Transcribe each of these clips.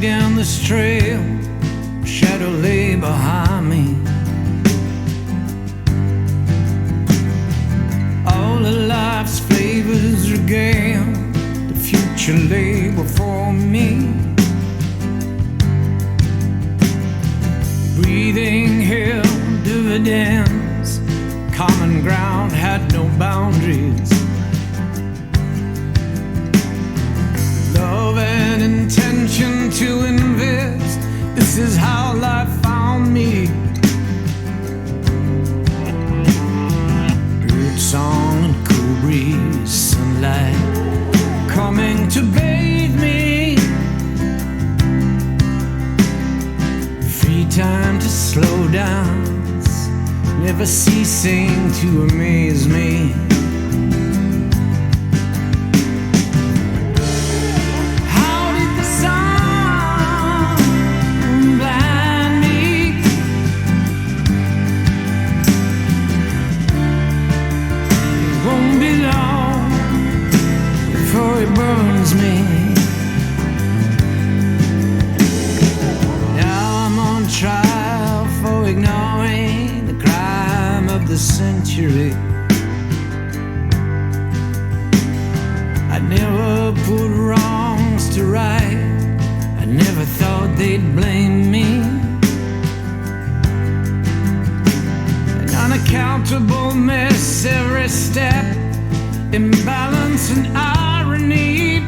down this trail, shadow lay behind me. All of life's flavors regained, the future lay before me. Breathing held dividends, common ground had no boundaries. love and intention to invest. This is how life found me. Bird song and cool breeze, sunlight coming to bathe me. Free time to slow down, never ceasing to amaze me. they'd blame me. An unaccountable mess, every step, imbalance and irony.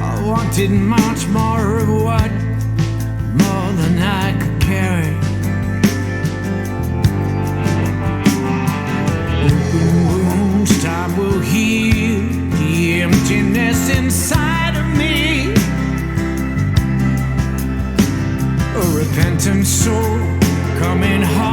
I wanted much more of what, more than I could carry. Open wounds, time will heal the emptiness inside. phantom soul coming home.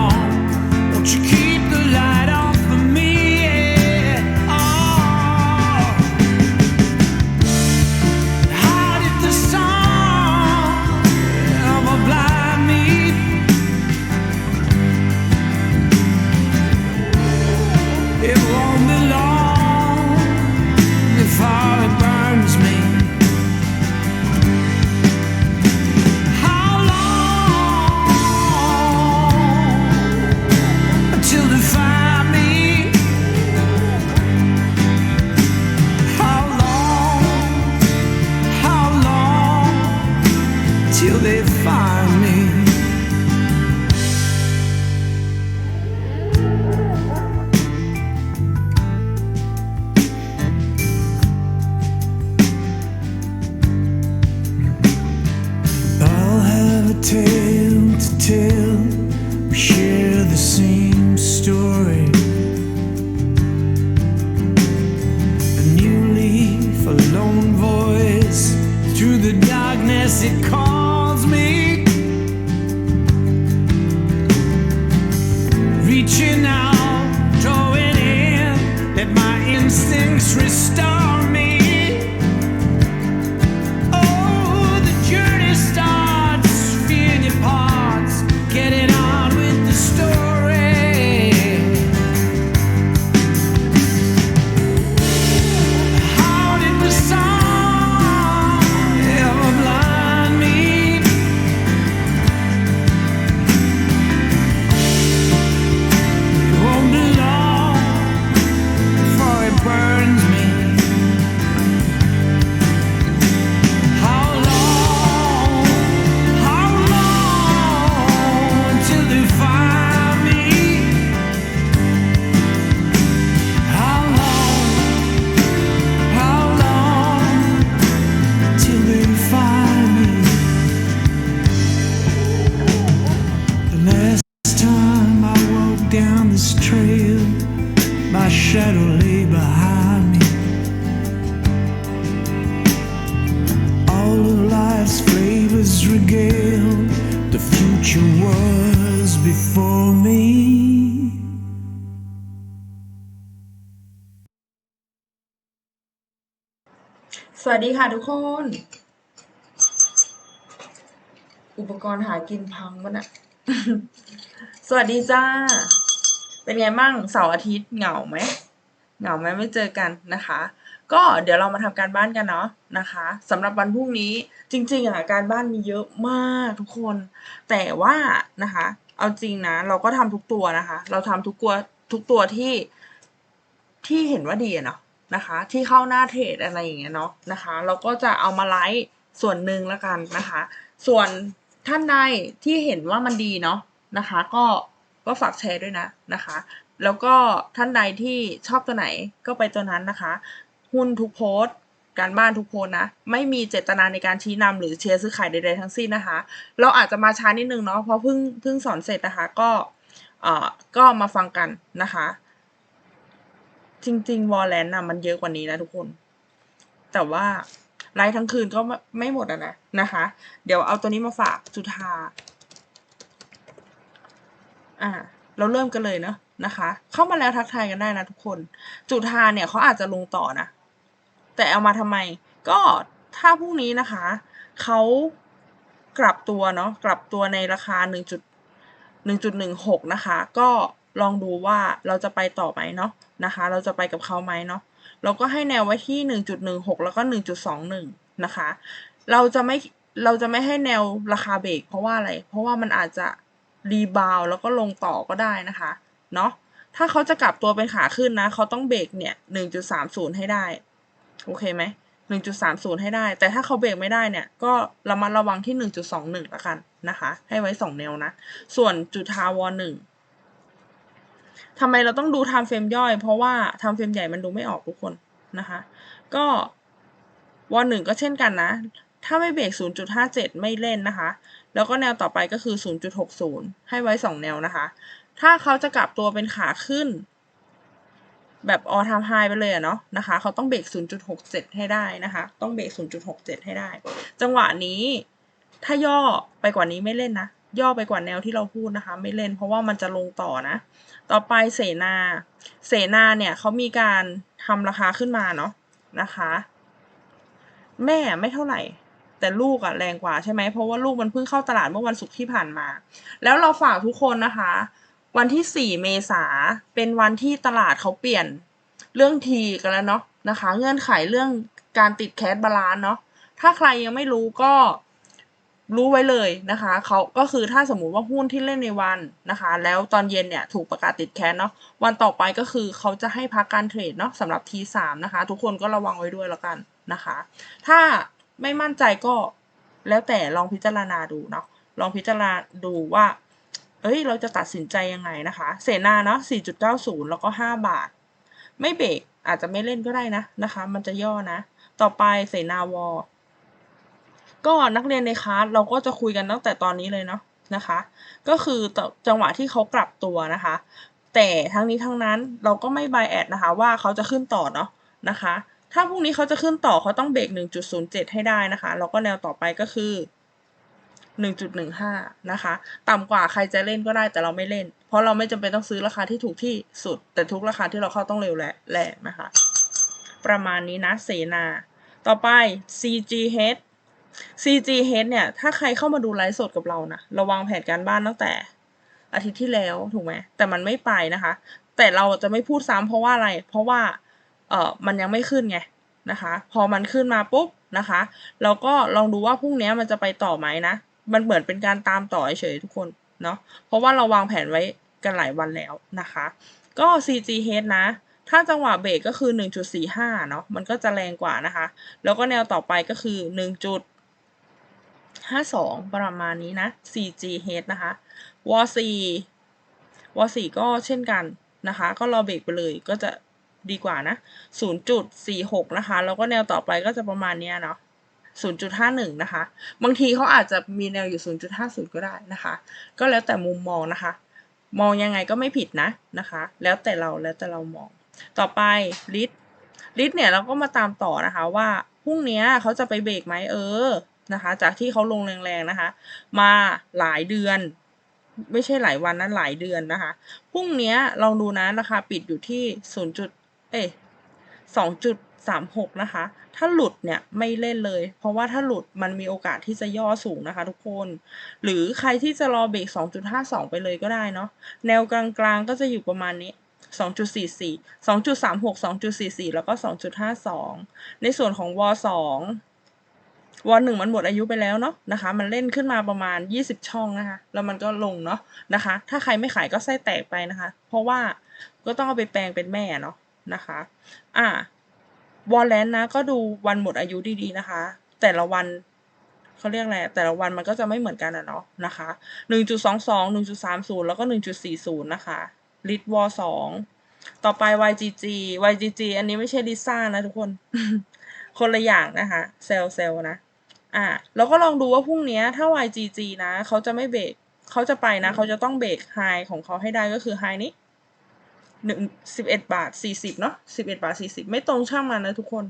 สดีค่ะทุกคน อุปกรณ์หากินพังวะนะ่ะสวัสดีจ้า เป็นไงบ้างเสาร์อาทิตย์เหงาไหมเหงาไหมไม่เจอกันนะคะ ก็เดี๋ยวเรามาทำการบ้านกันเนาะนะคะ สำหรับวันพรุ่งนี้จริงๆอะการบ้านมีเยอะมากทุกคน แต่ว่านะคะ เอาจริงนะ เราก็ทำทุกตัวนะคะ เราทำทุกตัวทุกตัวที่ที่เห็นว่าดีเนาะ นะคะ ที่เข้าหน้าเทรดอะไรอย่างเงี้ยเนาะนะคะ เราก็จะเอามาไลฟ์ส่วนหนึ่งแล้วกันนะคะ ส่วนท่านใดที่เห็นว่ามันดีเนาะนะคะ ก็ก็ฝากแชร์ด้วยนะนะคะ แล้วก็ท่านใดที่ชอบตัวไหนก็ไปตัวนั้นนะคะ หุ้นทุกโพสต์การบ้านทุกโพสต์นะ ไม่มีเจตนาในการชี้นำหรือเชียร์ซื้อขายใดๆทั้งสิ้นนะคะ เราอาจจะมาช้านิดนึงเนาะเพราะเพิ่งเพิ่งสอนเสร็จนะคะ ก็เอ่อก็มาฟังกันนะคะ จริง ๆ วอลเลนน่ะมันเยอะกว่านี้นะทุกคน แต่ว่าไลฟ์ทั้งคืนก็ไม่ไม่หมดอะนะนะคะ เดี๋ยวเอาตัวนี้มาฝากจุธาอ่า เราเริ่มกันเลยเนาะนะคะ เข้ามาแล้วทักทายกันได้นะทุกคน จุธาเนี่ยเขาอาจจะลงต่อนะ แต่เอามาทำไม ก็ถ้าพรุ่งนี้นะคะ เขากลับตัวเนาะ กลับตัวในราคา 1. 1.16 นะคะ ก็ ลองดูว่าเราจะไปต่อไหมเนาะนะคะ เราจะไปกับเขาไหมเนาะเราก็ให้แนวไว้ที่ 1.16 แล้วก็ 1.21 นะคะ เราจะไม่เราจะไม่ให้แนวราคาเบรกเพราะว่าอะไร เพราะว่ามันอาจจะรีบาวแล้วก็ลงต่อก็ได้นะคะเนาะถ้าเขาจะกลับตัวเป็นขาขึ้นนะ เขาต้องเบรกเนี่ย 1.30 ให้ได้ โอเคไหม 1.30 ให้ได้ แต่ถ้าเขาเบรกไม่ได้เนี่ย ก็ระมัดระวังที่ 1.21ละกันนะคะ ให้ไว้ 2 แนวนะ ส่วนจุดทาวรหนึ่ง ทำไมเราต้องดูไทม์เฟรมย่อย เพราะว่าไทม์เฟรมใหญ่มันดูไม่ออกทุกคนนะคะ ก็วอหนึ่งก็เช่นกันนะ ถ้าไม่เบรก 0.57 ไม่เล่นนะคะ แล้วก็แนวต่อไปก็คือ 0.60 ให้ไว้ 2 แนวนะคะ ถ้าเขาจะกลับตัวเป็นขาขึ้น แบบ all time high ไปเลยอะเนาะนะคะ เขาต้องเบรก 0.67 ให้ได้นะคะ ต้องเบรก 0.67 ให้ได้ จังหวะนี้ถ้าย่อไปกว่านี้ไม่เล่นนะ ย่อไปกว่าแนวที่เราพูดนะคะ ไม่เล่นเพราะว่ามันจะลงต่อนะ ต่อไปเสนา เสนาเนี่ยเขามีการทำราคาขึ้นมาเนาะนะคะ แม่ไม่เท่าไหร่ แต่ลูกอะแรงกว่าใช่ไหมเพราะว่าลูกมันเพิ่งเข้าตลาดเมื่อวันศุกร์ที่ผ่านมา แล้วเราฝากทุกคนนะคะ วันที่ 4 เมษาเป็นวันที่ตลาดเขาเปลี่ยนเรื่องทีกันแล้วเนาะนะคะ เงื่อนไขเรื่องการติดแคสบาลานเนาะถ้าใครยังไม่รู้ก็ รู้ไว้เลยนะคะเขาก็คือถ้าสมมุติว่าหุ้นที่เล่นในวันนะคะ แล้วตอนเย็นเนี่ยถูกประกาศติดแคสเนาะวันต่อไปก็คือเขาจะให้พักการเทรดเนาะสำหรับ T3 นะคะ ทุกคนก็ระวังไว้ด้วยแล้วกันนะคะ ถ้าไม่มั่นใจก็แล้วแต่ลองพิจารณาดูเนาะลองพิจารณาดูว่า เอ้ย เราจะตัดสินใจยังไงนะคะ เสนาเนาะ 4.90 แล้วก็ 5 บาท ไม่เบรกอาจจะไม่เล่นก็ได้นะนะคะ มันจะย่อนะ ต่อไปเสนาวอ ก็นักเรียนในคลาสเราก็จะคุยกันตั้งแต่ตอนนี้เลยเนาะนะคะ ก็คือจังหวะที่เขากลับตัวนะคะ แต่ทั้งนี้ทั้งนั้นเราก็ไม่บายแอดนะคะว่าเขาจะขึ้นต่อเนาะนะคะ ถ้าพรุ่งนี้เขาจะขึ้นต่อเขาต้องเบรก1.07 ให้ได้นะคะแล้วก็แนวต่อไปก็คือ 1.15 นะคะ ต่ำกว่าใครจะเล่นก็ได้แต่เราไม่เล่น เพราะเราไม่จำเป็นต้องซื้อราคาที่ถูกที่สุด แต่ทุกราคาที่เราเข้าต้องเร็วแหละแหละนะคะ ประมาณนี้นะเสนา ต่อไป CGH CGH เนี่ย ถ้าใครเข้ามาดูไลฟ์สดกับเรานะราวางแผนการบ้านตั้งแต่อาทิตย์ที่แล้วถูกไหมแต่มันไม่ไปนะคะ แต่เราจะไม่พูดซ้ำเพราะว่าอะไร เพราะว่าเออมันยังไม่ขึ้นไงนะคะ พอมันขึ้นมาปุ๊บนะคะ เราก็ลองดูว่าพรุ่งนี้มันจะไปต่อไหมนะ มันเหมือนเป็นการตามต่อเฉยทุกคนเนาะ เพราะว่าเราวางแผนไว้กันหลายวันแล้วนะคะ ก็ CGH นะ ถ้าจังหวะเบรกก็คือ 1.45 เนาะ มันก็จะแรงกว่านะคะ แล้วก็แนวต่อไปก็คือ 52 ประมาณนี้นะ CGH นะคะวอ4วอ4ก็เช่นกันนะคะ ก็รอเบรกไปเลยก็จะดีกว่านะ 0.46 นะคะ แล้วก็แนวต่อไปก็จะประมาณเนี้ยเนาะ0.51 นะคะ บางทีเขาอาจจะมีแนวอยู่ 0.50 ก็ได้นะคะ ก็แล้วแต่มุมมองนะคะ มองยังไงก็ไม่ผิดนะนะคะ แล้วแต่เราแล้วแต่เรามอง ต่อไปลิทลิทเนี่ยเราก็มาตามต่อนะคะว่าพรุ่งนี้เขาจะไปเบรกไหมเออ นะคะ จากที่เขาลงแรงๆนะคะ มาหลายเดือน ไม่ใช่หลายวันนะหลายเดือนนะคะพรุ่งนี้ลองดูนะราคาปิดอยู่ที่ 0. เอ้2.36นะคะ ถ้าหลุดเนี่ยไม่เล่นเลย เพราะว่าถ้าหลุดมันมีโอกาสที่จะย่อสูงนะคะทุกคน หรือใครที่จะรอเบรก2.52ไปเลยก็ได้เนาะ แนวกลางๆก็จะอยู่ประมาณนี้2.44 2.36 2.44แล้วก็2.52ในส่วนของว2 ว1มันหมดอายุไปแล้วเนาะนะคะ มันเล่นขึ้นมาประมาณ 20 ช่องนะคะ แล้วมันก็ลงเนาะนะคะ ถ้าใครไม่ขายก็ไส้แตกไปนะคะ เพราะว่าก็ต้องเอาไปแปลงเป็นแม่เนาะนะคะ อ่าวอลเลนนะก็ดูวันหมดอายุดีๆนะคะ แต่ละวันเขาเรียกอะไรแต่ละวันมันก็จะไม่เหมือนกันอะเนาะนะคะ 1.22 1.30 แล้วก็ 1.40 นะคะลิตวอสองต่อไป YGG YGG อันนี้ไม่ใช่ลิซ่านะทุกคน คนละอย่างนะคะเซลเซลนะ อ่าแล้วก็ลองดูว่าพรุ่งนี้ถ้า YGG นะเขาจะไม่เบรกเขาจะไปนะเขาจะต้องเบรกไฮของเขาให้ได้ก็คือไฮนี้หนึ่งสิบเอ็ดบาทสี่สิบเนาะสิบเอ็ดบาทสี่สิบไม่ตรงช่างมันนะทุกคน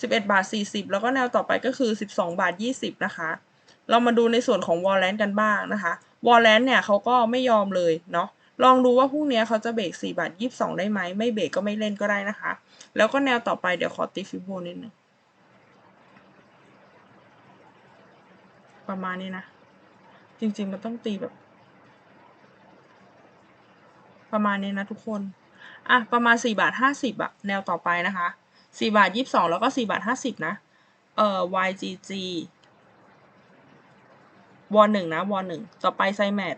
สิบเอ็ดบาทสี่สิบแล้วก็แนวต่อไปก็คือสิบสองบาทยี่สิบนะคะ เรามาดูในส่วนของวอลเลนกันบ้างนะคะวอลเลนเนี่ยเขาก็ไม่ยอมเลยเนาะลองดูว่าพรุ่งนี้เขาจะเบรก4บาท22 ได้ไหม ไม่เบรกก็ไม่เล่นก็ได้นะคะ แล้วก็แนวต่อไปเดี๋ยวขอตีฟิโบนิดนึง ประมาณนี้นะ จริง ๆ มันต้องตีแบบ ประมาณนี้นะทุกคน อะ ประมาณ4บาท50อะแนวต่อไปนะคะ4บาท22แล้วก็4บาท50นะ เอ่อ YGG วอหนึ่งนะวอหนึ่งต่อไปไซแมท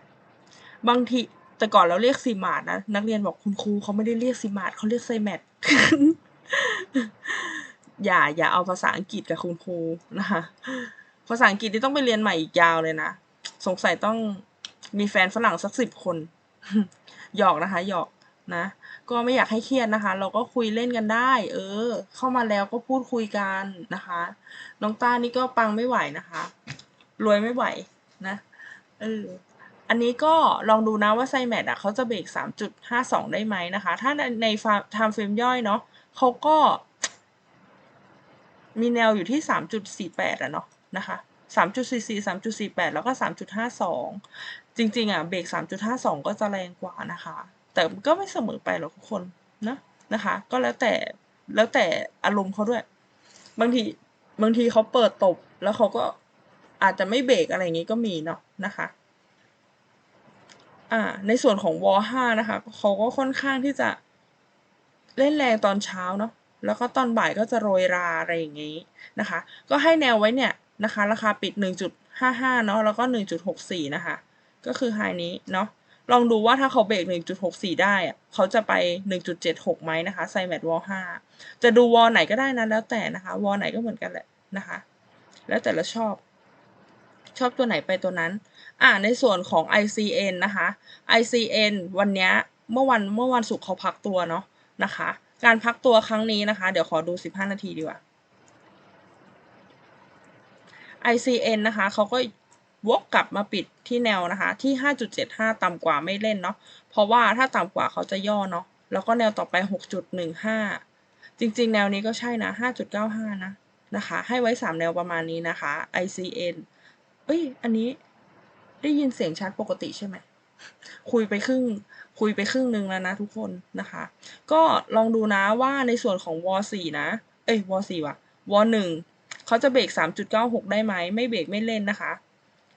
บางทีแต่ก่อนเราเรียกซีมาดนะ นักเรียนบอกคุณครูเขาไม่ได้เรียกซีมาดเขาเรียกไซแมทอย่าอย่าเอาภาษาอังกฤษกับคุณครูนะคะ ภาษาอังกฤษที่ต้องไปเรียนใหม่อีกยาวเลยนะ สงสัยต้องมีแฟนฝรั่งสักสิบคน หยอกนะคะ หยอกนะ ก็ไม่อยากให้เครียดนะคะ เราก็คุยเล่นกันได้ เออ เข้ามาแล้วก็พูดคุยกันนะคะ น้องต้านี่ก็ปังไม่ไหวนะคะ รวยไม่ไหวนะ เอออันนี้ก็ลองดูนะว่าไซแมทอะเขาจะเบรก 3.52 ได้ไหมนะคะ ถ้าในไทม์เฟรมย่อยเนาะเขาก็ มีแนวอยู่ที่ 3.48อะเนาะ นะคะ3.44 3.48 แล้วก็ 3.52 จริงๆอะเบรก 3.52 ก็จะแรงกว่านะคะ แต่ก็ไม่เสมอไปหรอกทุกคนนะนะคะ ก็แล้วแต่แล้วแต่อารมณ์เขาด้วย บางทีบางทีเขาเปิดตบ แล้วเขาก็อาจจะไม่เบรกอะไรอย่างงี้ก็มีเนาะนะคะอ่าในส่วนของวอห้านะคะเขาก็ค่อนข้างที่จะเล่นแรงตอนเช้าเนาะแล้วก็ตอนบ่ายก็จะโรยราอะไรอย่างงี้นะคะ ก็ให้แนวไว้เนี่ย นะคะ ราคาปิด 1.55 เนาะแล้วก็ 1.64 นะคะ ก็คือไฮนี้เนาะลองดูว่าถ้าเขาเบรก 1.64 ได้อะเขาจะไป 1.76 ไหมนะคะไซแมทวอล5จะดูวอลไหนก็ได้นะแล้วแต่นะคะ วอลไหนก็เหมือนกันแหละนะคะ แล้วแต่ละชอบ ชอบตัวไหนไปตัวนั้น อ่าในส่วนของ ICN นะคะ ICN วันเนี้ยเมื่อวันเมื่อวันศุกร์เขาพักตัวเนาะนะคะ การพักตัวครั้งนี้นะคะ เดี๋ยวขอดู 15 นาทีดีกว่า ICN นะคะเขาก็วกกลับมาปิดที่แนวนะคะ ที่ 5.75 ต่ำกว่าไม่เล่นเนาะเพราะว่าถ้าต่ำกว่าเขาจะย่อเนาะแล้วก็แนวต่อไป 6.15 จริงๆ แนวนี้ก็ใช่นะ 5.95 นะนะคะ ให้ไว้ 3 แนวประมาณนี้นะคะ ICN เอ้ย อันนี้ได้ยินเสียงชัดปกติใช่ไหม คุยไปครึ่ง คุยไปครึ่งหนึ่งแล้วนะทุกคนนะคะ ก็ลองดูนะว่าในส่วนของวอสี่นะ เอ้ยวอสี่ว่ะวอหนึ่ง เขาจะเบรก 3.96 ได้ไหม ไม่เบรกไม่เล่นนะคะ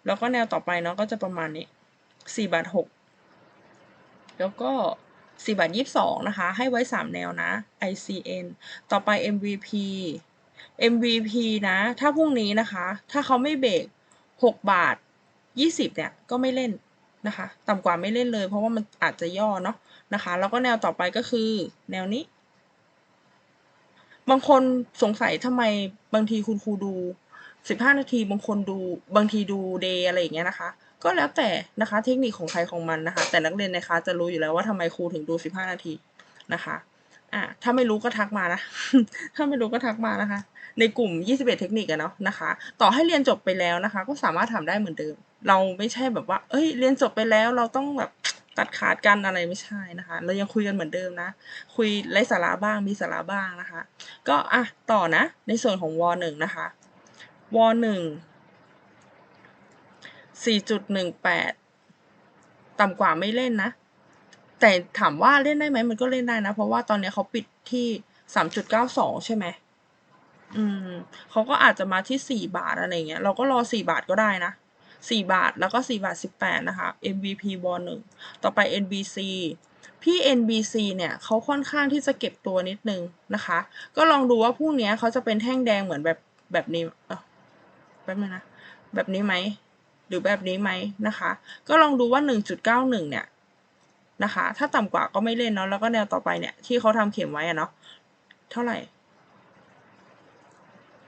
แล้วก็แนวต่อไปเนาะก็จะประมาณนี้4บาท6แล้วก็4บาท22 นะคะ ให้ไว้ 3 แนวนะ ICN ต่อไป MVP MVP นะ ถ้าพรุ่งนี้นะคะ ถ้าเขาไม่เบรก6 บาท 20 เนี่ย ก็ไม่เล่นนะคะ ต่ำกว่าไม่เล่นเลย เพราะว่ามันอาจจะย่อเนาะนะคะ แล้วก็แนวต่อไปก็คือ แนวนี้ บางคนสงสัยทำไมบางทีคุณครูดู 15 นาทีบางคนดูบางทีดูเดย์อะไรอย่างเงี้ยนะคะ ก็แล้วแต่นะคะเทคนิคของใครของมันนะคะ แต่นักเรียนในคลาสจะรู้อยู่แล้วว่าทำไมครูถึงดู 15 นาทีนะคะอ่าถ้าไม่รู้ก็ทักมานะ ถ้าไม่รู้ก็ทักมานะคะ ในกลุ่ม 21 เทคนิคอะเนาะนะคะ ต่อให้เรียนจบไปแล้วนะคะ ก็สามารถทำได้เหมือนเดิม เราไม่ใช่แบบว่า เอ้ย เรียนจบไปแล้วเราต้องแบบ ตัดขาดกันอะไรไม่ใช่นะคะ เรายังคุยกันเหมือนเดิมนะ คุยไร้สาระบ้างมีสาระบ้างนะคะ ก็อะต่อนะ ในส่วนของวอหนึ่งนะคะวอหนึ่งสี่จุดหนึ่งแปดต่ำกว่าไม่เล่นนะ แต่ถามว่าเล่นได้ไหมมันก็เล่นได้นะ เพราะว่าตอนนี้เขาปิดที่สามจุดเก้าสองใช่ไหมอืมเขาก็อาจจะมาที่สี่บาทอะไรเงี้ย เราก็รอสี่บาทก็ได้นะ สี่บาทแล้วก็สี่บาทสิบแปดนะคะ MVP บอลหนึ่งต่อไป NBC พี่ NBC เนี่ยเขาค่อนข้างที่จะเก็บตัวนิดนึงนะคะ ก็ลองดูว่าพรุ่งนี้เขาจะเป็นแท่งแดงเหมือนแบบแบบนี้เอ้าแป๊บนึงนะ แบบนี้ไหม หรือแบบนี้ไหมนะคะ ก็ลองดูว่า 1.91 เนี่ยนะคะ ถ้าต่ำกว่าก็ไม่เล่นเนาะ แล้วก็แนวต่อไปเนี่ยที่เขาทำเข็มไว้อะเนาะ เท่าไหร่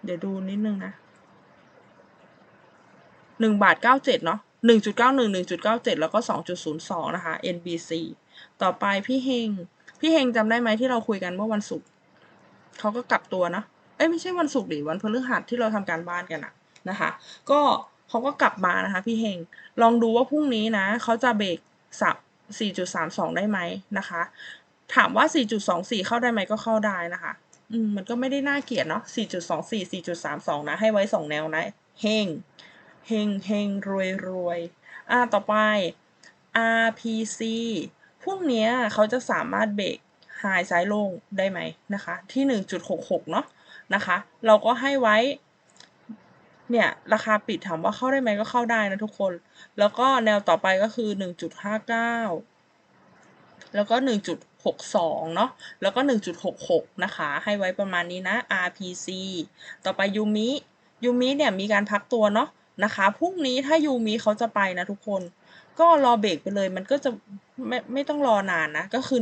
เดี๋ยวดูนิดนึงนะ หนึ่งบาทเก้าเจ็ดเนาะหนึ่งจุดเก้าหนึ่งหนึ่งจุดเก้าเจ็ดแล้วก็สองจุดศูนย์สองนะคะ NBC ต่อไปพี่เฮง พี่เฮงจำได้ไหมที่เราคุยกันเมื่อวันศุกร์เขาก็กลับตัวเนาะเอ้ยไม่ใช่วันศุกร์ดิ วันพฤหัสที่เราทำการบ้านกันอะนะคะ ก็เขาก็กลับมานะคะ พี่เฮง ลองดูว่าพรุ่งนี้นะเขาจะเบรกสับ4.32 ได้ไหมนะคะ ถามว่า 4.24 เข้าได้ไหมก็เข้าได้นะคะ อืมมันก็ไม่ได้น่าเกลียดเนาะ4.24 4.32 นะ ให้ไว้สองแนวนะ เฮง เฮงเฮงรวยรวยอ่าต่อไป RPC พวกเนี้ยเขาจะสามารถเบรกไฮไซด์ลงได้ไหมนะคะ ที่ 1.66 เนาะนะคะ เราก็ให้ไว้ เนี่ย ราคาปิดถามว่าเข้าได้ไหมก็เข้าได้นะทุกคน แล้วก็แนวต่อไปก็คือ 1.59 แล้วก็ 1.62 เนาะแล้วก็ 1.66 นะคะ ให้ไว้ประมาณนี้นะ RPC ต่อไปยูมิยูมิเนี่ยมีการพักตัวเนาะ นะคะพรุ่งนี้ถ้ายูมิเขาจะไปนะทุกคน ก็รอเบรกไปเลยมันก็จะไม่ไม่ต้องรอนานนะ ก็คือ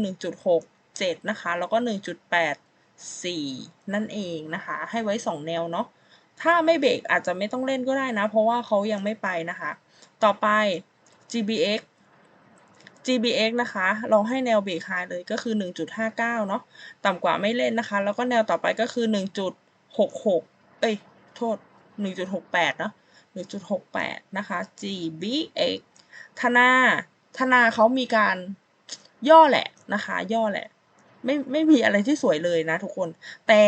1.67 นะคะ แล้วก็ 1.84 นั่นเองนะคะ ให้ไว้ 2 แนวเนาะถ้าไม่เบรกอาจจะไม่ต้องเล่นก็ได้นะ เพราะว่าเขายังไม่ไปนะคะ ต่อไป GBX GBX นะคะ เราให้แนวเบรกไฮเลยก็คือ 1.59 เนาะต่ำกว่าไม่เล่นนะคะ แล้วก็แนวต่อไปก็คือ 1.66 เอ้ย โทษ 1.68 เนาะ 1.68นะคะ GBX ธนาธนาเขามีการย่อแหละนะคะ ย่อแหละ ไม่ไม่มีอะไรที่สวยเลยนะทุกคน แต่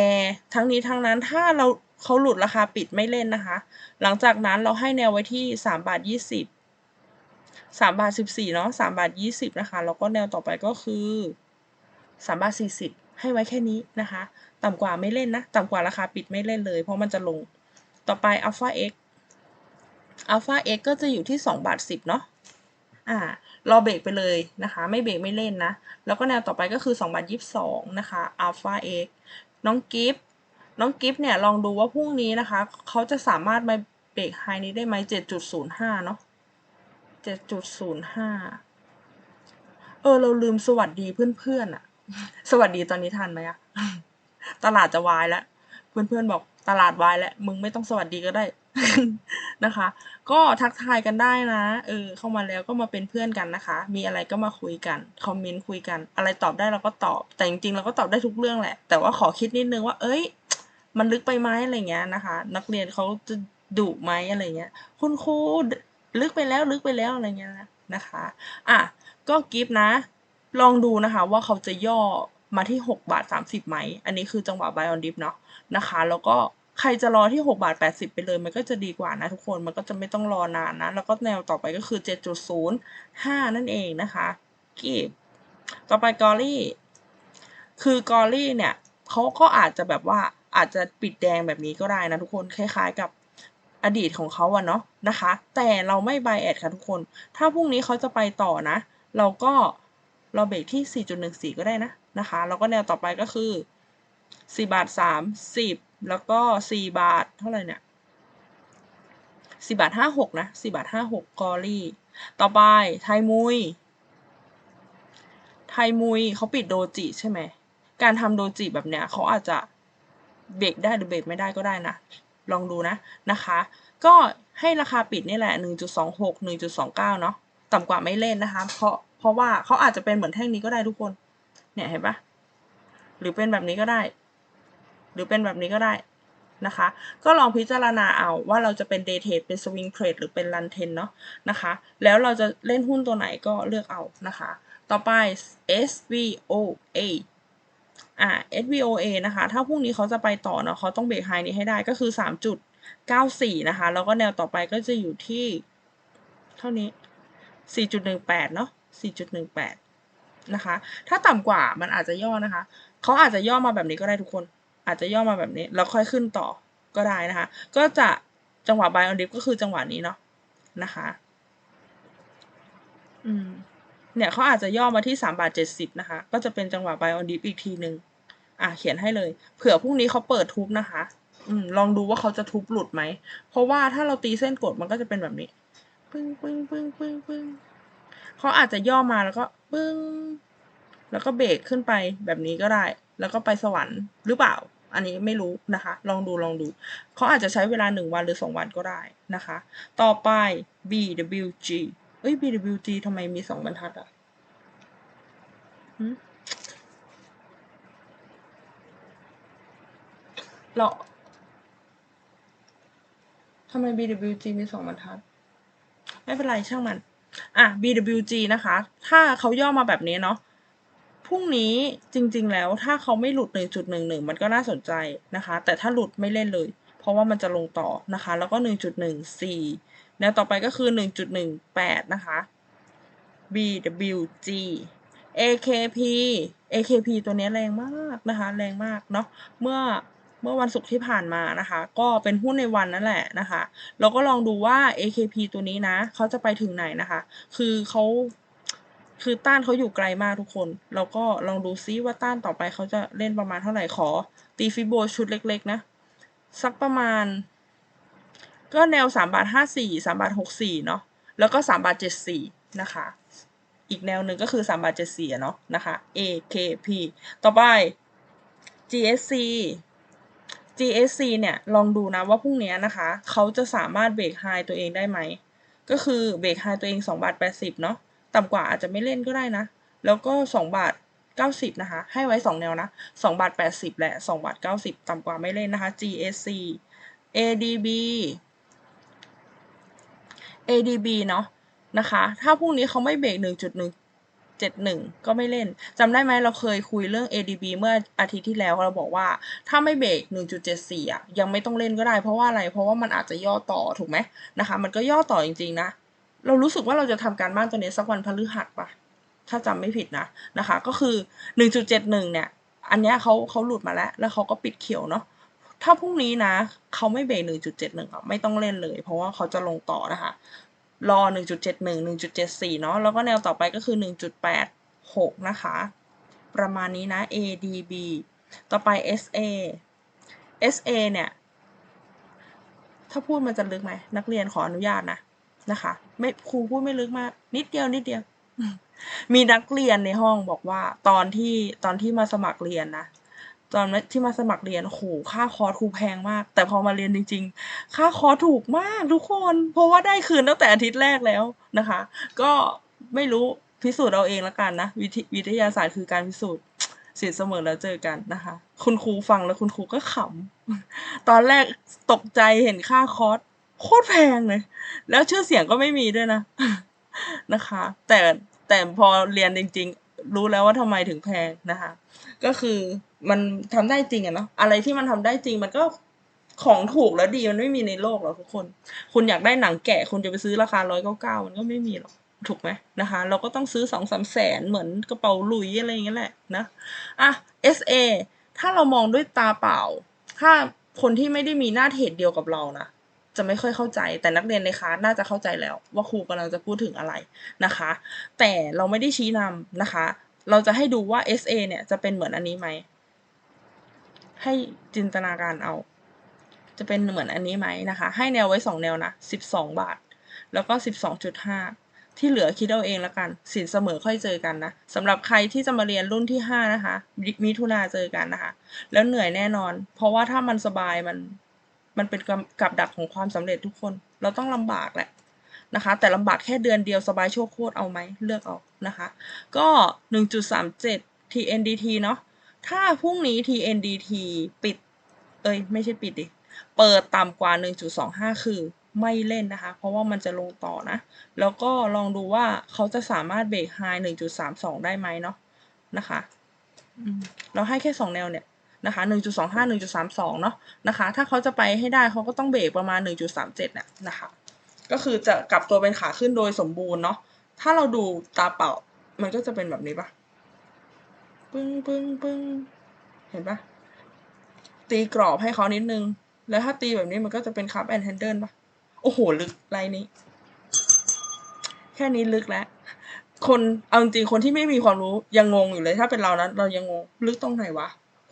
ทั้งนี้ทั้งนั้นถ้าเราเขาหลุดราคาปิดไม่เล่นนะคะ หลังจากนั้นเราให้แนวไว้ที่3บาท20 3บสามบาท14เนาะ3บาท20นะคะ แล้วก็แนวต่อไปก็คือ3บาท40ให้ไว้แค่นี้นะคะ ต่ำกว่าไม่เล่นนะ ต่ำกว่าราคาปิดไม่เล่นเลย เพราะมันจะลง ต่อไป Alpha X Alpha X ก็จะอยู่ที่ 2 บาท 10 เนาะอ่ารอเบรกไปเลยนะคะ ไม่เบรกไม่เล่นนะ แล้วก็แนวต่อไปก็คือ 2 บาท 22 นะคะ Alpha X น้องกิฟน้องกิฟเนี่ยลองดูว่าพรุ่งนี้นะคะ เขาจะสามารถมาเบรกไฮนี้ได้ไหม7.05 เนาะ7.05 เออ เราลืมสวัสดีเพื่อนๆอะสวัสดีตอนนี้ทันไหมอะตลาดจะวายแล้ว เพื่อนๆบอกตลาดวายแล้ว มึงไม่ต้องสวัสดีก็ได้ นะคะ ก็ทักทายกันได้นะ เออ เข้ามาแล้วก็มาเป็นเพื่อนกันนะคะ มีอะไรก็มาคุยกันคอมเมนต์คุยกัน อะไรตอบได้เราก็ตอบ แต่จริงๆเราก็ตอบได้ทุกเรื่องแหละ แต่ว่าขอคิดนิดนึงว่า เอ้ย มันลึกไปไหมอะไรเงี้ยนะคะ นักเรียนเขาจะดุไหมอะไรเงี้ย คุณครูลึกไปแล้วลึกไปแล้วอะไรเงี้ยนะคะ อะ ก็กิฟนะ ลองดูนะคะ ว่าเขาจะย่อมาที่ 6 บาท 30ไหม อันนี้คือจังหวะ buy on dip เนาะนะคะ แล้วก็ ใครจะรอที่6บาท80 ไปเลย มันก็จะดีกว่านะทุกคนมันก็จะไม่ต้องรอนานนะ แล้วก็แนวต่อไปก็คือ 7.05 นั่นเองนะคะกิฟต่อไปกอรี่ คือกอรี่เนี่ยเขาก็อาจจะแบบว่าอาจจะปิดแดงแบบนี้ก็ได้นะทุกคนคล้ายๆกับอดีตของเขาอะเนาะนะคะ แต่เราไม่ buy at ค่ะทุกคน ถ้าพรุ่งนี้เขาจะไปต่อนะ เราก็เราเบรกที่ 4.14 ก็ได้นะนะคะ แล้วก็แนวต่อไปก็คือ 4 บาท 30 แล้วก็ 4 บาท เท่าไหร่เนี่ย4บาท56นะ4บาท56กอรี่ ต่อไป ไทยมุย ไทยมุยเขาปิดโดจิใช่ไหม การทำโดจิแบบเนี้ยเขาอาจจะเบรกได้หรือเบรกไม่ได้ก็ได้นะ ลองดูนะนะคะ ก็ให้ราคาปิดนี่แหละ 1.26 1.29 เนาะต่ำกว่าไม่เล่นนะคะ เพราะเพราะว่าเขาอาจจะเป็นเหมือนแท่งนี้ก็ได้ทุกคน เนี่ยเห็นปะหรือเป็นแบบนี้ก็ได้ หรือเป็นแบบนี้ก็ได้นะคะ ก็ลองพิจารณาเอาว่าเราจะเป็น day trade เป็น swing trade หรือเป็น run trend เนาะนะคะ แล้วเราจะเล่นหุ้นตัวไหนก็เลือกเอานะคะ ต่อไป SVOA อ่า SVOA นะคะ ถ้าพรุ่งนี้เขาจะไปต่อเนาะเขาต้องเบรกไฮนี้ให้ได้ก็คือ 3.94 นะคะ แล้วก็แนวต่อไปก็จะอยู่ที่ เท่านี้ 4.18 เนาะ4.18 นะคะ ถ้าต่ำกว่ามันอาจจะย่อนะคะ เขาอาจจะย่อมาแบบนี้ก็ได้ทุกคน อาจจะย่อมาแบบนี้ แล้วค่อยขึ้นต่อก็ได้นะคะ ก็จะจังหวะ buy on dip ก็คือจังหวะนี้เนาะนะคะ อืม เนี่ยเขาอาจจะย่อมาที่สามบาทเจ็ดสิบนะคะ ก็จะเป็นจังหวะ buy on dip อีกทีหนึ่งอะเขียนให้เลย เผื่อพรุ่งนี้เขาเปิดทุบนะคะ อืม ลองดูว่าเขาจะทุบหลุดไหม เพราะว่าถ้าเราตีเส้นกดมันก็จะเป็นแบบนี้ ปึ้งปึ้งปึ้งปึ้งปึ้งเขาอาจจะย่อมาแล้วก็ปึ้ง แล้วก็เบรกขึ้นไปแบบนี้ก็ได้ แล้วก็ไปสวรรค์หรือเปล่า อันนี้ไม่รู้นะคะ ลองดูลองดู เขาอาจจะใช้เวลาหนึ่งวันหรือสองวันก็ได้นะคะ ต่อไป BWG เอ้ย BWG ทำไมมีสองบรรทัดอะหึเราทำไม BWG มีสองบรรทัด ไม่เป็นไรช่างมัน อะ BWG นะคะ ถ้าเขาย่อมาแบบนี้เนาะ พรุ่งนี้จริง ๆ แล้วถ้าเขาไม่หลุด 1.11 มันก็น่าสนใจนะคะ แต่ถ้าหลุดไม่เล่นเลย เพราะว่ามันจะลงต่อนะคะ แล้วก็ 1.14 แนวต่อไปก็คือ 1.18 นะคะ BWG AKP AKP ตัวนี้แรงมากนะคะ แรงมากเนาะเมื่อเมื่อวันศุกร์ที่ผ่านมานะคะ ก็เป็นหุ้นในวันนั่นแหละนะคะ เราก็ลองดูว่า AKP ตัวนี้นะ เขาจะไปถึงไหนนะคะ คือเขา คือต้านเขาอยู่ไกลมากทุกคน เราก็ลองดูซิว่าต้านต่อไปเขาจะเล่นประมาณเท่าไหร่ขอ ตีฟิโบชุดเล็กๆนะ สักประมาณ ก็แนวสามบาทห้าสี่สามบาทหกสี่เนาะแล้วก็สามบาทเจ็ดสี่นะคะ อีกแนวหนึ่งก็คือสามบาทเจ็ดสี่เนาะนะคะ AKP ต่อไป GSC GSC เนี่ยลองดูนะว่าพรุ่งนี้นะคะ เขาจะสามารถเบรกไฮตัวเองได้ไหม ก็คือเบรกไฮตัวเอง2บาท80 เนาะ ต่ำกว่าอาจจะไม่เล่นก็ได้นะ แล้วก็ 2 บาท 90 นะคะ ให้ไว้ 2 แนวนะ 2 บาท 80 และ 2 บาท 90 ต่ำกว่าไม่เล่นนะคะ GSC ADB ADB เนาะนะคะ ถ้าพรุ่งนี้เขาไม่เบรก 1.171 ก็ไม่เล่นจำได้ไหมเราเคยคุยเรื่อง ADB เมื่ออาทิตย์ที่แล้วเราบอกว่าถ้าไม่เบรก 1.74 อะ ยังไม่ต้องเล่นก็ได้เพราะว่าอะไร เพราะว่ามันอาจจะย่อต่อถูกไหมนะคะ มันก็ย่อต่อจริง ๆ นะ เรารู้สึกว่าเราจะทำการบ้านตัวนี้สักวันพฤหัสปะถ้าจำไม่ผิดนะนะคะ ก็คือ 1.71 เนี่ย อันเนี้ยเขาเขาหลุดมาแล้ว แล้วเขาก็ปิดเขียวเนาะถ้าพรุ่งนี้นะเขาไม่เบรก1.71อะไม่ต้องเล่นเลย เพราะว่าเขาจะลงต่อนะคะ รอ 1.71 1.74 เนาะแล้วก็แนวต่อไปก็คือ 1.86 นะคะ ประมาณนี้นะ ADB ต่อไป SA SA เนี่ย ถ้าพูดมันจะลึกไหม นักเรียนขออนุญาตนะ นะคะ ไม่ครูพูดไม่ลึกมาก นิดเดียวนิดเดียว มีนักเรียนในห้องบอกว่า ตอนที่ตอนที่มาสมัครเรียนนะตอนที่มาสมัครเรียนโหค่าคอร์สครูแพงมาก แต่พอมาเรียนจริง ๆ ค่าคอร์สถูกมากทุกคน เพราะว่าได้คืนตั้งแต่อาทิตย์แรกแล้วนะคะ ก็ไม่รู้พิสูจน์เอาเองละกันนะวิทวิทยาศาสตร์คือการพิสูจน์สินเสมอแล้วเจอกันนะคะ คุณครูฟังแล้วคุณครูก็ขำตอนแรกตกใจเห็นค่าคอร์ส โคตรแพงเลย แล้วชื่อเสียงก็ไม่มีด้วยนะ นะคะ แต่แต่พอเรียนจริง ๆ รู้แล้วว่าทำไมถึงแพงนะคะ ก็คือมันทำได้จริงอะเนาะ อะไรที่มันทำได้จริงมันก็ของถูกแล้วดีมันไม่มีในโลกหรอกทุกคน คุณอยากได้หนังแกะคุณจะไปซื้อราคาร้อยเก้าเก้ามันก็ไม่มีหรอกถูกไหมนะคะ เราก็ต้องซื้อสองสามแสนเหมือนกระเป๋าลุยอะไรอย่างเงี้ยแหละนะอะ SA ถ้าเรามองด้วยตาเปล่า ถ้าคนที่ไม่ได้มีหน้าเทรดเดียวกับเรานะ จะไม่ค่อยเข้าใจ แต่นักเรียนในคลาสน่าจะเข้าใจแล้ว ว่าครูกำลังจะพูดถึงอะไรนะคะ แต่เราไม่ได้ชี้นำนะคะ เราจะให้ดูว่า SA เนี่ยจะเป็นเหมือนอันนี้ไหม ให้จินตนาการเอา จะเป็นเหมือนอันนี้ไหมนะคะ ให้แนวไว้สองแนวนะสิบสองบาท แล้วก็สิบสองจุดห้าที่เหลือคิดเอาเองละกัน สินเสมอค่อยเจอกันนะสำหรับใครที่จะมาเรียนรุ่นที่ห้านะคะมิมิถุนาเจอกันนะคะ แล้วเหนื่อยแน่นอน เพราะว่าถ้ามันสบายมัน มันเป็นกับกับดักของความสำเร็จทุกคน เราต้องลำบากแหละนะคะ แต่ลำบากแค่เดือนเดียวสบายโชคโคตรเอาไหมเลือกเอานะคะ ก็ 1.37 TNDT เนาะถ้าพรุ่งนี้ TNDT ปิด เอ้ย ไม่ใช่ปิดดิ เปิดต่ำกว่า 1.25 คือไม่เล่นนะคะ เพราะว่ามันจะลงต่อนะ แล้วก็ลองดูว่าเขาจะสามารถเบรกไฮ1.32 ได้ไหมเนาะนะคะ เราให้แค่ 2 แนวเนี่ย นะคะ 1.25 1.32 เนาะนะคะ ถ้าเขาจะไปให้ได้เขาก็ต้องเบรกประมาณ 1.37เนี่ยนะคะ ก็คือจะกลับตัวเป็นขาขึ้นโดยสมบูรณ์เนาะ ถ้าเราดูตาเป่า มันก็จะเป็นแบบนี้ปะปึ้งปึ้งปึ้งเห็นปะตีกรอบให้เขานิดนึง แล้วถ้าตีแบบนี้มันก็จะเป็นคัพแอนด์แฮนเดิลปะโอ้โห ลึกไรนี้ แค่นี้ลึกแล้วคนเอาจริงคนที่ไม่มีความรู้ยังงงอยู่เลย ถ้าเป็นเรานั้นเรายังงงลึกตรงไหนวะ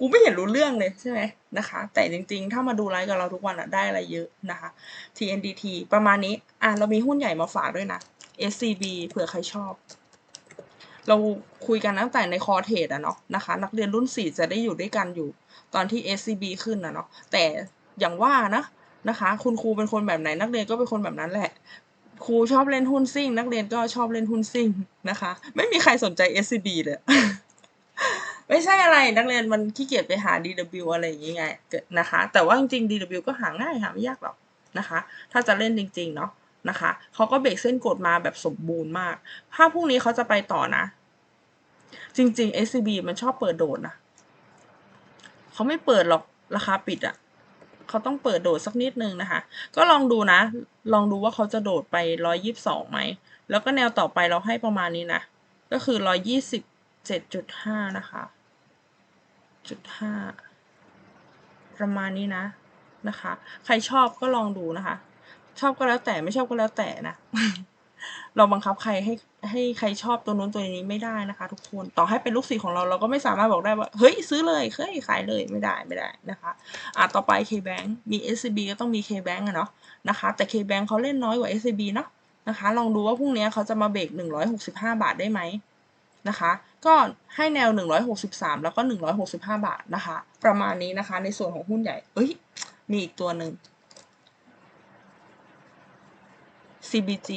กูไม่เห็นรู้เรื่องเลยใช่ไหมนะคะ แต่จริงๆ ถ้ามาดูไลฟ์กับเราทุกวันอะได้อะไรเยอะนะคะ TNDT ประมาณนี้อะเรามีหุ้นใหญ่มาฝากด้วยนะ SCB เผื่อใครชอบ เราคุยกันตั้งแต่ในคอเทดอะเนาะนะคะ นักเรียนรุ่นสี่จะได้อยู่ด้วยกันอยู่ ตอนที่ SCB ขึ้นนะเนาะแต่อย่างว่านะนะคะ คุณครูเป็นคนแบบไหนนักเรียนก็เป็นคนแบบนั้นแหละครูชอบเล่นหุ้นซิ่ง นักเรียนก็ชอบเล่นหุ้นซิ่งนะคะ ไม่มีใครสนใจ SCB เลย ไม่ใช่อะไรนักเรียนมันขี้เกียจไปหา DW อะไรอย่างเงี้ไงนะคะ แต่ว่าจริงๆ DW ก็หาง่ายหาไม่ยากหรอกนะคะ ถ้าจะเล่นจริงๆเนาะนะคะเขาก็เบรกเส้นกดมาแบบสมบูรณ์มาก ถ้าพรุ่งนี้เขาจะไปต่อนะ จริงๆ SCB มันชอบเปิดโดดนะเขาไม่เปิดหรอกราคาปิดอะเขาต้องเปิดโดดสักนิดนึงนะคะ ก็ลองดูนะ ลองดูว่าเขาจะโดดไปร้อยยี่สิบสองไหม แล้วก็แนวต่อไปเราให้ประมาณนี้นะ ก็คือร้อยยี่สิบ เจ็ดจุดห้านะคะจุดห้าประมาณนี้นะนะคะ ใครชอบก็ลองดูนะคะ ชอบก็แล้วแต่ไม่ชอบก็แล้วแต่นะเราบังคับใครให้ให้ใครชอบตัวนู้นตัวนี้ไม่ได้นะคะ ทุกคนต่อให้เป็นลูกศิษย์ของเราเราก็ไม่สามารถบอกได้ว่า เฮ้ยซื้อเลยเฮ้ยขายเลยไม่ได้ไม่ได้นะคะ อะต่อไป KBank มี SCB ก็ต้องมี KBank อะเนาะนะคะ แต่ KBank เขาเล่นน้อยกว่า SCB เนาะนะคะ ลองดูว่าพรุ่งนี้เขาจะมาเบรก165 บาทได้ไหม นะคะ ก็ให้แนว 163 แล้วก็ 165 บาทนะคะ ประมาณนี้นะคะ ในส่วนของหุ้นใหญ่ เอ้ย มีอีกตัวหนึ่ง CBG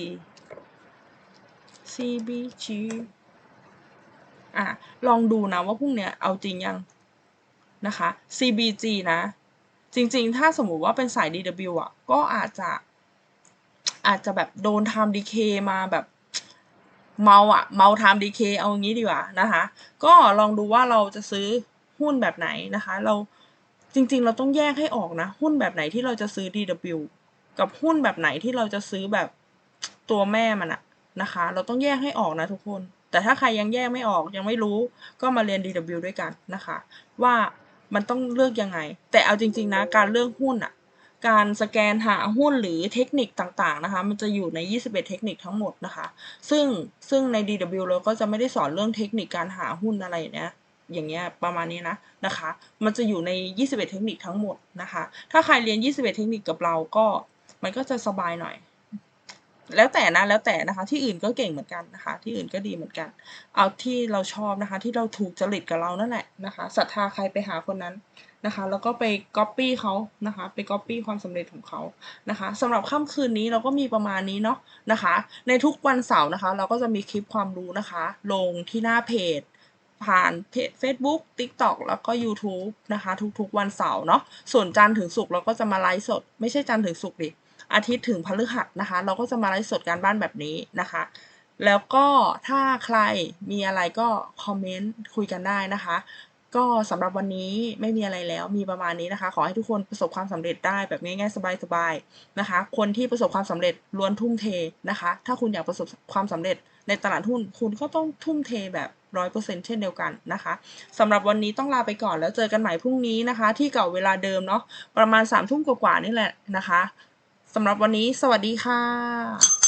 CBG อะ ลองดูนะว่าพรุ่งเนี้ยเอาจริงยังนะคะ CBG นะ จริงๆ ถ้าสมมุติว่าเป็นสาย DW อะ ก็อาจจะอาจจะแบบโดน time decay มาแบบ เมาอะเมา time decay เอางี้ดีกว่านะคะ ก็ลองดูว่าเราจะซื้อหุ้นแบบไหนนะคะ เราจริงๆ เราต้องแยกให้ออกนะ หุ้นแบบไหนที่เราจะซื้อ DW กับหุ้นแบบไหนที่เราจะซื้อแบบตัวแม่มันอะนะคะ เราต้องแยกให้ออกนะทุกคน แต่ถ้าใครยังแยกไม่ออกยังไม่รู้ก็มาเรียน DW ด้วยกันนะคะ ว่ามันต้องเลือกยังไง แต่เอาจริง ๆ นะ การเลือกหุ้นอะ การสแกนหาหุ้นหรือเทคนิคต่างๆนะคะมันจะอยู่ใน 21 เทคนิคทั้งหมดนะคะ ซึ่งซึ่งใน DW เราก็จะไม่ได้สอนเรื่องเทคนิคการหาหุ้นอะไรเนี้ยอย่างเงี้ยประมาณนี้นะนะคะ มันจะอยู่ใน 21 เทคนิคทั้งหมดนะคะ ถ้าใครเรียน 21 เทคนิคกับเราก็มันก็จะสบายหน่อย แล้วแต่นะแล้วแต่นะคะ ที่อื่นก็เก่งเหมือนกันนะคะ ที่อื่นก็ดีเหมือนกัน เอาที่เราชอบนะคะ ที่เราถูกจริตกับเรานั่นแหละนะคะศรัทธาใครไปหาคนนั้น นะคะ แล้วก็ไปก๊อปปี้เขานะคะ ไปก๊อปปี้ความสำเร็จของเขานะคะสำหรับค่ำคืนนี้เราก็มีประมาณนี้เนาะนะคะ ในทุกวันเสาร์นะคะ เราก็จะมีคลิปความรู้นะคะ ลงที่หน้าเพจผ่านเพจ Facebook TikTok แล้วก็ YouTube นะคะ ทุกๆวันเสาร์เนาะส่วนจันทร์ถึงศุกร์เราก็จะมาไลฟ์สด ไม่ใช่จันทร์ถึงศุกร์ดิอาทิตย์ถึงพฤหัสนะคะ เราก็จะมาไลฟ์สดการบ้านแบบนี้นะคะ แล้วก็ถ้าใครมีอะไรก็คอมเมนต์คุยกันได้นะคะ ก็สำหรับวันนี้ไม่มีอะไรแล้วมีประมาณนี้นะคะ ขอให้ทุกคนประสบความสำเร็จได้แบบง่ายๆสบายๆนะคะ คนที่ประสบความสำเร็จล้วนทุ่มเทนะคะ ถ้าคุณอยากประสบความสำเร็จในตลาดหุ้นคุณก็ต้องทุ่มเทแบบร้อยเปอร์เซ็นเช่นเดียวกันนะคะสำหรับวันนี้ต้องลาไปก่อนแล้วเจอกันใหม่พรุ่งนี้นะคะ ที่เก่าเวลาเดิมเนาะประมาณสามทุ่มกว่าๆนี่แหละนะคะสำหรับวันนี้สวัสดีค่ะ